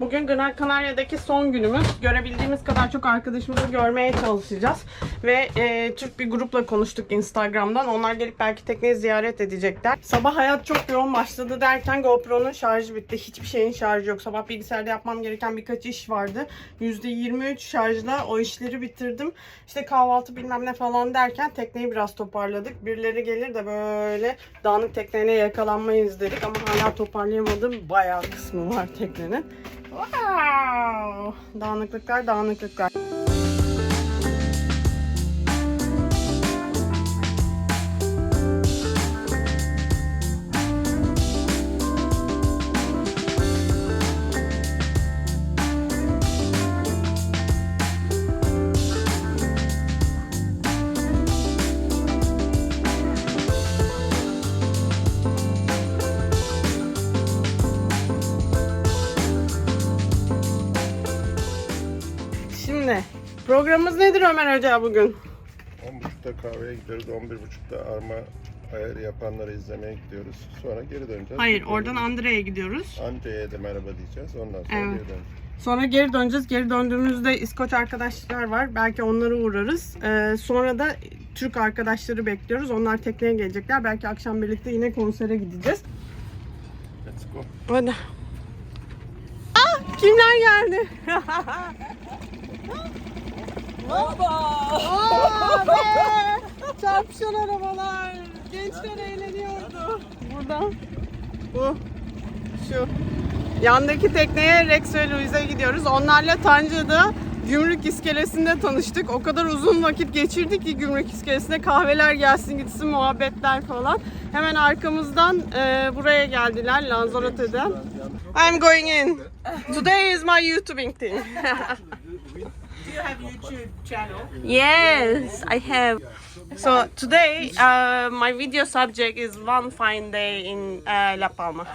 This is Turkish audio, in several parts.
Bugün Gran Canaria'daki son günümüz. Görebildiğimiz kadar çok arkadaşımızı görmeye çalışacağız. Ve e, Türk bir grupla konuştuk Instagram'dan. Onlar gelip belki tekneyi ziyaret edecekler. Sabah hayat çok yoğun başladı derken GoPro'nun şarjı bitti. Hiçbir şeyin şarjı yok. Sabah bilgisayarda yapmam gereken birkaç iş vardı. %23 şarjla o işleri bitirdim. İşte kahvaltı bilmem ne falan derken tekneyi biraz toparladık. Birileri gelir de böyle dağınık tekneye yakalanmayız dedik. Ama hala toparlayamadığım bayağı kısmı var teknenin. Вау! Даник, кикай, даник, кикай. Programımız nedir Ömer Hoca bugün? 10.30'da kahveye gidiyoruz. 11.30'da arma ayarı yapanları izlemeye gidiyoruz. Sonra geri döneceğiz. Hayır, oradan Andrea'ya gidiyoruz. Andrea'ya da merhaba diyeceğiz. Ondan sonra Evet. geri döneceğiz. Sonra geri döneceğiz. Geri döndüğümüzde İskoç arkadaşlar var. Belki onları uğrarız. Ee, sonra da Türk arkadaşları bekliyoruz. Onlar tekneye gelecekler. Belki akşam birlikte yine konsere gideceğiz. Let's go. Hadi. Ah! Kimler geldi? Aa, be! Çarpışan arabalar. Gençler eğleniyordu. Burada. Bu. Şu. Yandaki tekneye Rex ve Louise'e gidiyoruz. Onlarla Tanca'da gümrük iskelesinde tanıştık. O kadar uzun vakit geçirdik ki gümrük iskelesinde kahveler gelsin gitsin muhabbetler falan. Hemen arkamızdan e, buraya geldiler Lanzarote'den. I'm going in. Today is my YouTubing thing. Do you have YouTube channel? Yes, I have. So today, uh, my video subject is one fine day in uh, La Palma.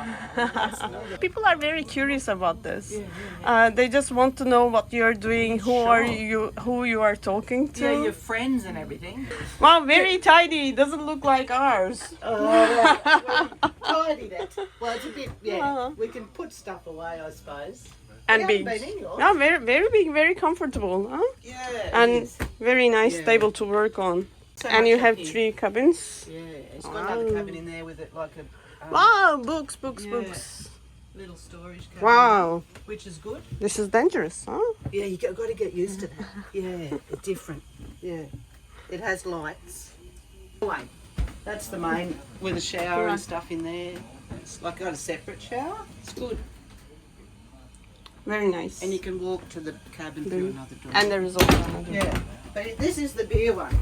People are very curious about this. Uh, they just want to know what you're doing, who are you, who you are talking to. Yeah, your friends and everything. Wow, very tidy. Doesn't look like ours. Tidy that. Well, it's a bit, yeah. Uh-huh. We can put stuff away, I suppose. And big. haven't been in yours. Yeah, very, very big, very comfortable. Huh? Yeah. And very nice Yeah. table to work on. So And you have here. three cabins. Yeah, it's got another Wow. cabin in there with it, like a um, Wow, books, books, Yeah. books. little storage cabin. Wow, Which is good. this is dangerous, huh? Yeah, you got, got to get used to that. Yeah, different. Yeah, it has lights. Anyway, that's the main with a shower and stuff in there. It's like got a separate shower. It's good, Very nice. and you can walk to the cabin through another door. And there is also another. Yeah, but this is the beer one.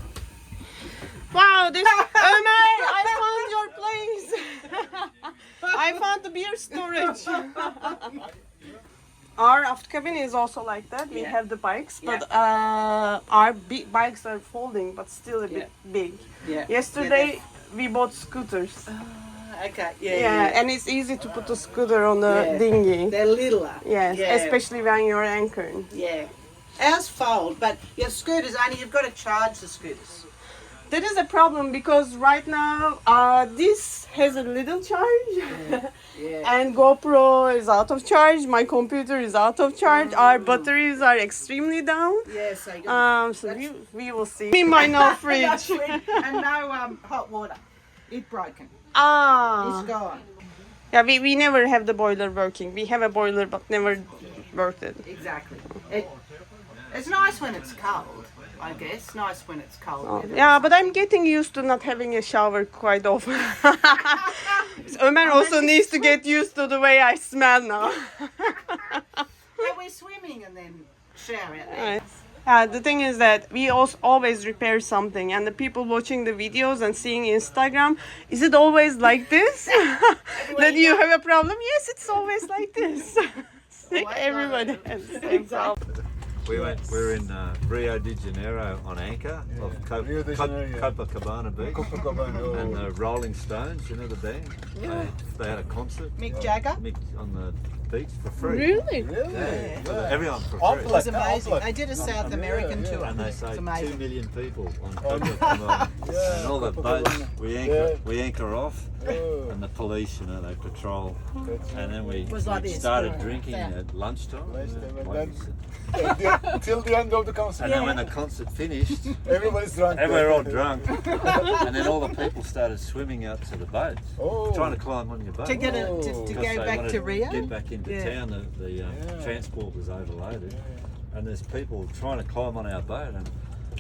Wow, this Ömer, I found your place. I found the beer storage. Our aft cabin is also like that. We Yeah. have the bikes, but uh, our big bikes are folding, but still a bit big. Yeah. Yesterday we bought scooters. Yeah, okay. Yeah. Yeah, Yeah. and it's easy to put the scooter on the Yeah. dinghy. They're littler. Yes, Yeah. especially when you're anchoring. Yeah. Ours fold, but your scooters only you've got to charge the scooters. That is a problem because right now uh, this has a little charge. Yeah. and GoPro is out of charge. My computer is out of charge. Our batteries are extremely down. yeah. So you got Um, so we, we will see. Me my no fridge. and no um, hot water. It broken. Ah, It's gone. yeah. We, we never have the boiler working. We have a boiler but never worked it. Exactly. It, it's nice when it's cold. I guess nice when it's cold. Oh, weather. yeah, but I'm getting used to not having a shower quite often. Ömer also needs to get used to the way I smell now. Yeah, we're swimming and then shower there. Right. Uh, the thing is that we also always repair something, and the people watching the videos and seeing Instagram, is it always like this? that you have a problem? Yes, it's always like this. Everybody has the same problem. We went. We're in uh, Rio de Janeiro on anchor of Cop- Rio de Cop- Janeiro. Copacabana Beach, and the Rolling Stones. You know the band? They, they had a concert. Mick Jagger. Mick on the beach for free. Really? Yeah, for the- everyone for free. It was amazing. They did a South American tour. And they It's say two amazing. million people on oh, Copacabana, and all the boats. We anchor. We anchor off. Oh, and the police, you know, they patrol. And then we, was like we this, started yeah. drinking Yeah. at lunchtime. Lunchtime, The and bloke then- said- till the end of the concert. and then when the concert finished, Everybody's drunk. and we were all drunk, and then all the people started swimming out to the boats, Oh. trying to climb on your boat. To get a, to, to Oh. Go back to Rio. Get back into Yeah. town. The, the um, Yeah. transport was overloaded, and there's people trying to climb on our boat, and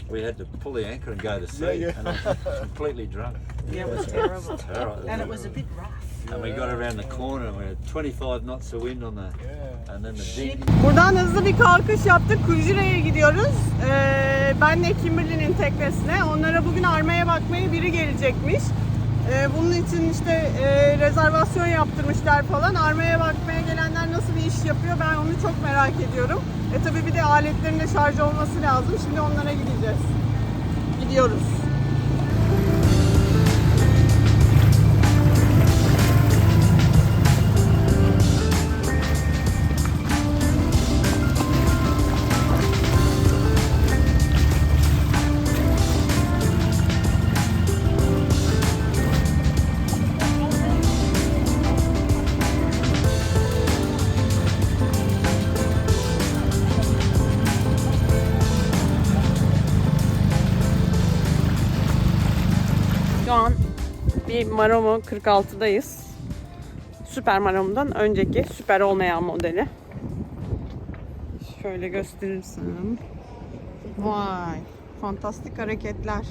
we had to pull the anchor and go to sea. Yeah, yeah. And I was completely drunk. Yeah, it was terrible. Terrible. And it was a bit rough. And we got around the corner, and we had 25 knots of wind on the, Yeah. and then the dinghy. Buradan hızlı bir kalkış yaptık. Kujire'ye gidiyoruz. Ee, ben de Kimberly'nin teknesine. Onlara bugün armaya bakmaya biri gelecekmiş. Ee, bunun için işte e, rezervasyon yaptırmışlar falan. Armaya bakmaya gelenler nasıl bir iş yapıyor ben onu çok merak ediyorum. E tabi bir de aletlerin de şarj olması lazım. Şimdi onlara gideceğiz. Gidiyoruz. Şu an bir Maromo 46'dayız. Süper Maromo'dan önceki süper olmayan modeli. Şöyle gösterirsem. Vay, fantastik hareketler.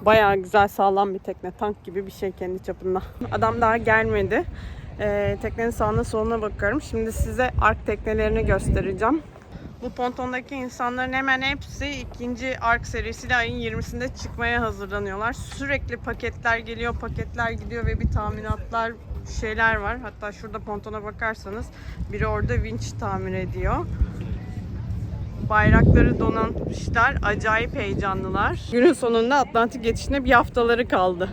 Bayağı güzel sağlam bir tekne. Tank gibi bir şey kendi çapında. Adam daha gelmedi. Ee, teknenin sağına soluna bakıyorum. Şimdi size ark teknelerini göstereceğim. Bu pontondaki insanların hemen hepsi ikinci ark serisiyle ayın 20'sinde çıkmaya hazırlanıyorlar. Sürekli paketler geliyor, paketler gidiyor ve bir tahminatlar şeyler var. Hatta şurada pontona bakarsanız biri orada vinç tamir ediyor. Bayrakları donatmışlar. Acayip heyecanlılar. Günün sonunda Atlantik geçişine bir haftaları kaldı.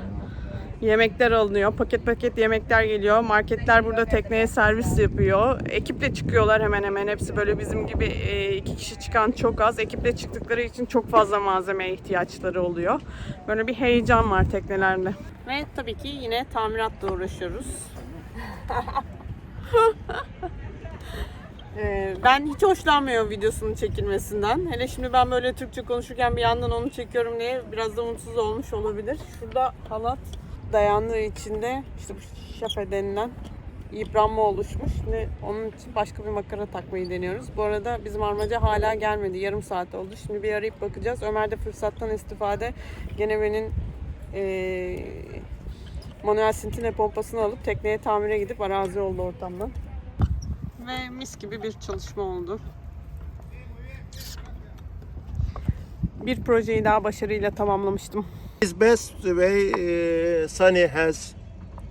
Yemekler alınıyor. Paket paket yemekler geliyor. Marketler burada tekneye servis yapıyor. Ekiple çıkıyorlar hemen hemen. Hepsi böyle bizim gibi e, iki kişi çıkan çok az. Ekiple çıktıkları için çok fazla malzemeye ihtiyaçları oluyor. Böyle bir heyecan var teknelerle. Ve tabii ki yine tamiratla uğraşıyoruz. Ee, ben hiç hoşlanmıyorum videosunun çekilmesinden. Hele şimdi ben böyle Türkçe konuşurken bir yandan onu çekiyorum diye biraz da umutsuz olmuş olabilir. Şurada halat dayandığı içinde işte bu şafe denilen yıpranma oluşmuş. Şimdi onun için başka bir makara takmayı deniyoruz. Bu arada bizim armaca hala gelmedi. Yarım saat oldu. Şimdi bir arayıp bakacağız. Ömer de fırsattan istifade Geneve'nin eee manuel sintine pompasını alıp tekneye tamire gidip arazi oldu ortamdan. Ve mis gibi bir çalışma oldu. Bir projeyi daha başarıyla tamamlamıştım. His best the way, uh, Sunny has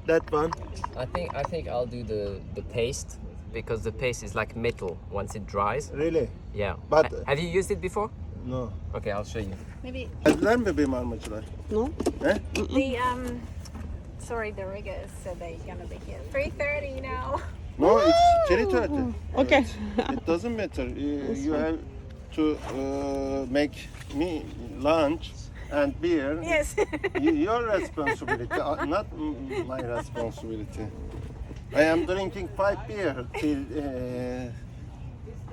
that one. I think I think I'll do the the paste because the paste is like metal once it dries. Really? Yeah. But- Ha- have you used it before? No. Okay, I'll show you. Maybe Geldiler mi benim armacılar? No? He? the um sorry the riggers said they're gonna be here. Three thirty now. No, it's cherry thirty. Okay. It doesn't matter. You, you have to uh, make me lunch and beer. Yes. Your responsibility, uh, not my responsibility. I am drinking five beer till uh,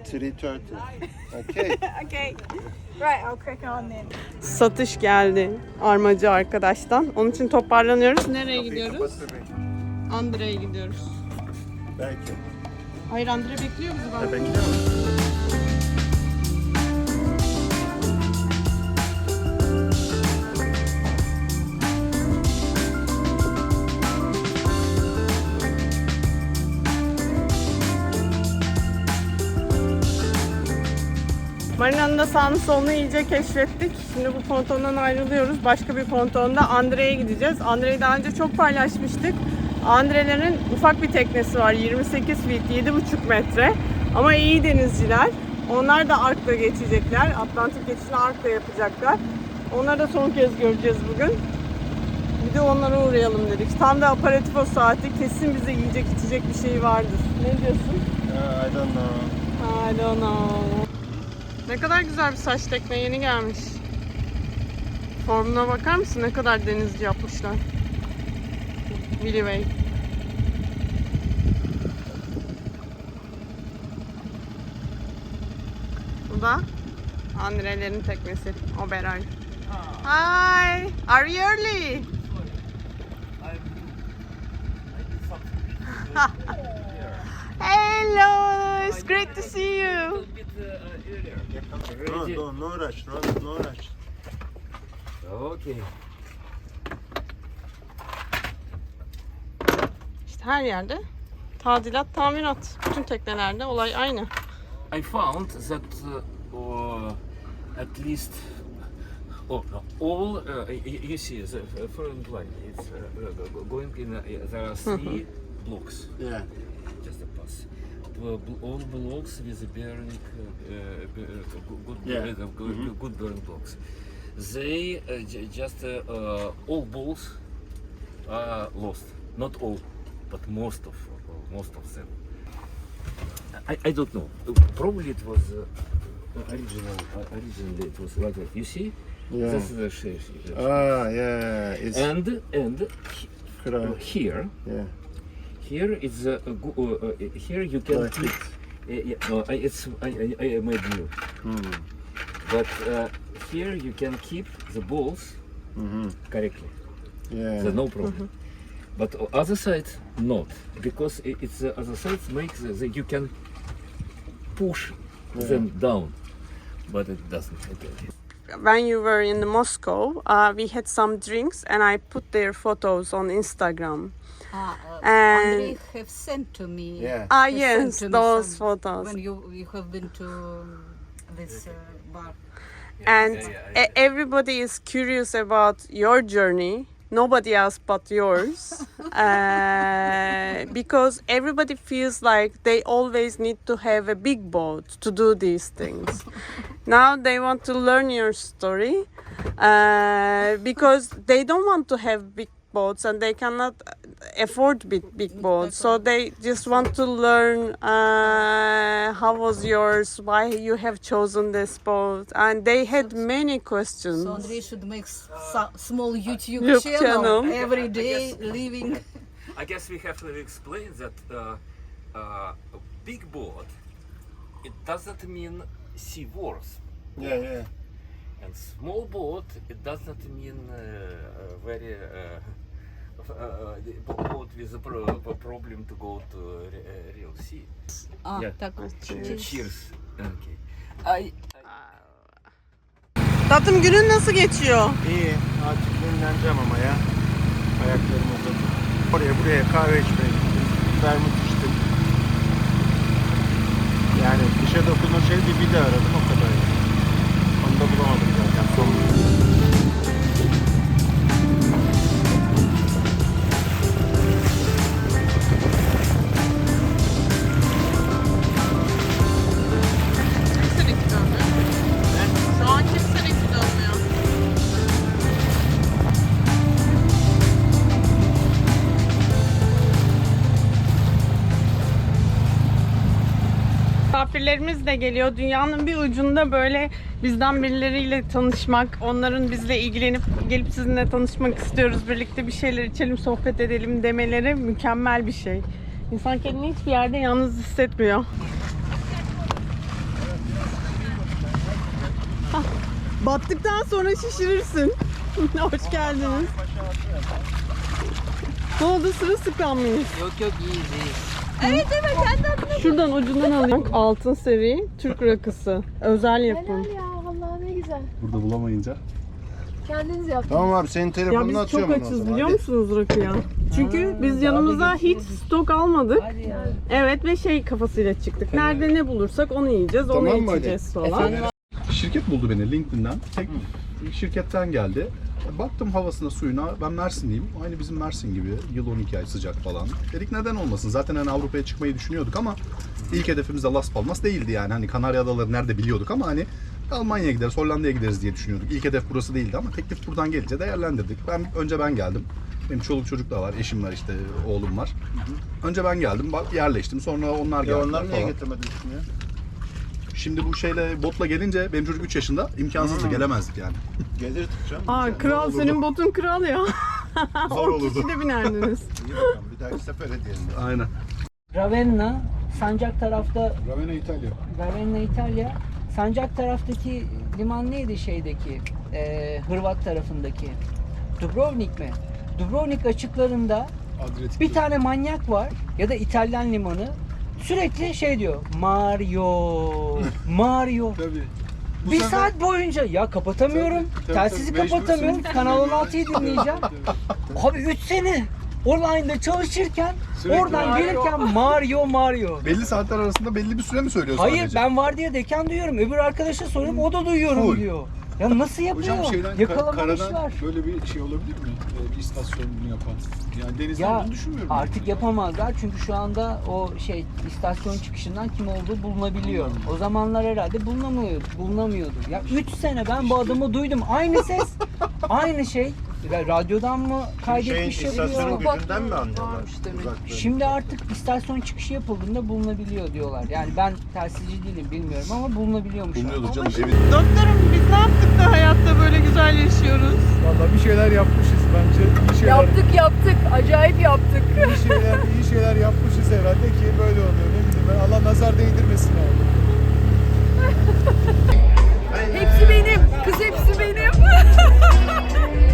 three thirty. Okay. okay. Right, I'll crack on then. Satış geldi armacı arkadaştan. Onun için toparlanıyoruz. Nereye gidiyoruz? Andre'ye gidiyoruz. Belki. Hayır Andre bekliyor bizi. Ben. bekliyor musun? Marina'nın da sağını solunu iyice keşfettik. Şimdi bu pontondan ayrılıyoruz. Başka bir pontonda Andre'ye gideceğiz. Andre'yi daha önce çok paylaşmıştık. Andre'lerin ufak bir teknesi var. 28 feet, 7,5 metre. Ama iyi denizciler. Onlar da Ark'la geçecekler. Atlantik geçişini Ark'la yapacaklar. Onları da son kez göreceğiz bugün. Bir de onlara uğrayalım dedik. Tam da aparatif o saati. Kesin bize yiyecek içecek bir şey vardır. Ne diyorsun? I don't know. I don't know. Ne kadar güzel bir saç tekne yeni gelmiş. Formuna bakar mısın? Ne kadar denizci yapmışlar. Willy Way. Bu da Andrelerin teknesi. Oberoi. Hi! Are you early? Hello! It's great to see you. No, no, no rush, no, no rush. Okay. İşte her yerde tadilat, tamirat. Bütün teknelerde olay aynı. I found that uh, uh, at least oh, no, all uh, you see the foreign line it's uh, uh, going in uh, there are three blocks Yeah. Just a pass bl- all blocks with bearing good Yeah. bearing, uh, good, good bearing blocks they uh, just uh, uh, all balls are lost not all but most of most of them I, I don't know. Probably it was uh, original. Originally it was like that. You see, Yeah. this is the shape. Ah, yeah. It's and and he- here, Yeah. Here is uh, a go- uh, uh, here you can Like keep. Uh, yeah, no, I, it's I, I, I made new. Hmm. But uh, here you can keep the balls Mm-hmm. correctly. Yeah. So no problem. But other side not because i- it's the other side makes the, the, you can push them down, but it doesn't. Okay. When you were in Moscow, uh, we had some drinks and I put their photos on Instagram. Ah, uh, And- Andre have sent to me. Yeah. Ah yes, sent those some- photos. When you you have been to this uh, bar. And e- everybody is curious about your journey. Nobody else but yours. uh, because everybody feels like they always need to have a big boat to do these things. now they want to learn your story uh, because they don't want to have big boats and they cannot afford big, big boats. So they just want to learn uh, how was yours, why you have chosen this boat, and they had many questions. So Andre should make s- small YouTube, YouTube channel, channel. every day living. I guess we have to explain that uh, uh, big boat it doesn't mean seaworth, Yeah, yeah. and small boat it doesn't mean uh, uh, very. Uh, uh, uh, the bo- boat with a pro- a problem to go to re- uh, real sea. Ah, Yeah. так. Cheers. Okay. I Tatlım günün nasıl geçiyor? İyi. Artık dinleneceğim ama ya. Ayaklarım uzadı. Oraya buraya kahve içmeye gittim. Vermut içtim. Yani dişe dokunur şey bir video aradım o kadar. Onu da bulamadım zaten. Son De geliyor. Dünyanın bir ucunda böyle bizden birileriyle tanışmak, onların bizle ilgilenip gelip sizinle tanışmak istiyoruz, birlikte bir şeyler içelim, sohbet edelim demeleri mükemmel bir şey. İnsan kendini hiçbir yerde yalnız hissetmiyor. Battıktan sonra şişirirsin. Hoş geldiniz. Ne oldu sırılsıklam mıyız? Yok yok iyiyiz Şuradan ucundan alayım. Altın seri Türk rakısı. Özel yapım. ya vallahi ne güzel. Burada bulamayınca. Kendiniz yaptınız. Tamam abi senin Ya telefonunu biz atıyorum çok açız biliyor Hadi. musunuz rakıya? Çünkü biz yanımıza hiç stok almadık. Evet ve şey kafasıyla çıktık. Nerede ne bulursak onu yiyeceğiz, onu Tamam mı içeceğiz falan. Şirket buldu beni LinkedIn'den. Tek şirketten geldi. Baktım havasına suyuna. Ben Mersinliyim. Aynı bizim Mersin gibi. Yıl 12 ay sıcak falan. Dedik neden olmasın? Zaten hani Avrupa'ya çıkmayı düşünüyorduk ama ilk hedefimiz de Las Palmas değildi yani. Hani Kanarya Adaları nerede biliyorduk ama hani Almanya'ya gideriz, Hollanda'ya gideriz diye düşünüyorduk. İlk hedef burası değildi ama teklif buradan gelince değerlendirdik. Ben önce ben geldim. Benim çoluk çocuk da var, eşim var işte, oğlum var. Önce ben geldim, bak- yerleştim. Sonra onlar geldi. Ya onlar niye şimdi ya? Şimdi bu şeyle botla gelince benim çocuk 3 yaşında imkansızdı gelemezdik yani. Gelirdik canım. Aa kral senin botun kral ya. Zor o olurdu. kişide binerdiniz. İyi bakalım bir dahaki sefer edelim. Aynen. Ravenna, Sancak tarafta Ravenna İtalya. Ravenna İtalya. Sancak taraftaki liman neydi şeydeki? Ee, Hırvat tarafındaki. Dubrovnik mi? Dubrovnik açıklarında Adriyatik. bir tane manyak var ya da İtalyan limanı sürekli şey diyor. Mario, Mario. Tabii. Bu bir sefer- saat boyunca ya kapatamıyorum. Tabii, tabii, telsizi tabii, kapatamıyorum. Kanal 16'yı dinleyeceğim. Abi 3 sene online'da çalışırken Sürekli oradan Mario. gelirken Mario Mario. Belli saatler arasında belli bir süre mi söylüyor Hayır ben var diye deken duyuyorum. Öbür arkadaşa soruyorum o da duyuyorum Full. diyor. Ya nasıl yapıyor? Hocam şeyden ka- Yakalamamışlar. böyle bir şey olabilir mi? Ee, bir istasyon bunu yapan. Yani denizden Ya bunu düşünmüyorum. artık yapamazlar çünkü şu anda o şey istasyon çıkışından kim olduğu bulunabiliyor. O zamanlar herhalde bulunamıyordu. bulunamıyordu. Ya 3 sene ben bu adamı duydum. Aynı ses, aynı şey. Ya radyodan mı Şeyin kaydetmiş istasyonun yapıyor? gücünden mi anlıyorlar? Şimdi artık istasyon çıkışı yapıldığında bulunabiliyor diyorlar. Yani ben telsizci değilim bilmiyorum ama bulunabiliyormuş. Bulunuyordur canım. Evi Doktorum biz ne yaptık da hayatta böyle güzel yaşıyoruz? Valla bir şeyler yapmışız bence. İyi şeyler, Yaptık yaptık. Acayip yaptık. iyi şeyler, iyi şeyler yapmışız herhalde ki böyle oluyor. Ne bileyim ben Allah nazar değdirmesin abi. Hepsi benim. Kız hepsi benim.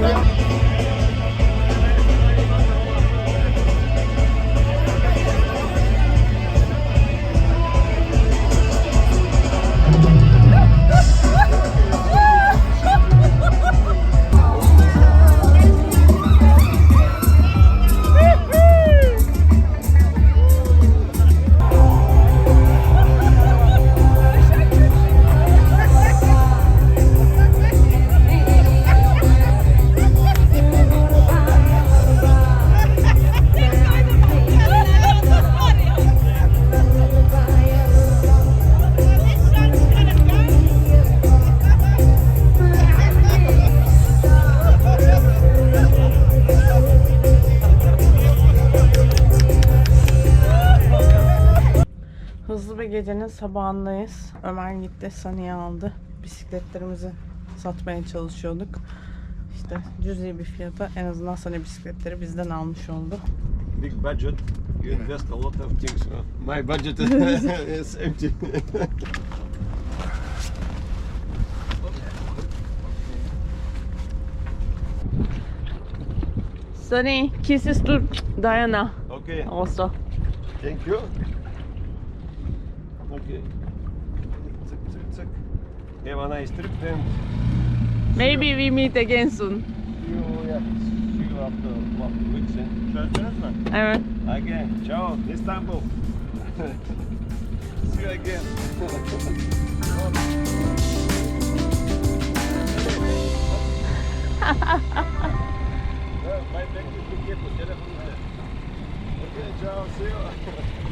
Thank you. Hızlı bir gecenin sabahındayız. Ömer gitti, Saniye aldı. Bisikletlerimizi satmaya çalışıyorduk. İşte cüzi bir fiyata en azından Sani bisikletleri bizden almış oldu. Big budget. You invest a lot of things. My budget is empty. Sani, kisses to Diana okay. also. Thank you. Okay. Tık tık tık. Have a nice trip then. Maybe we meet again soon. See you, yeah, see you after what, weeks. eh? Çözdünüz mü? Evet. Again. Ciao, Istanbul. See you again. My bag is telephone is there. Okay, ciao, see you.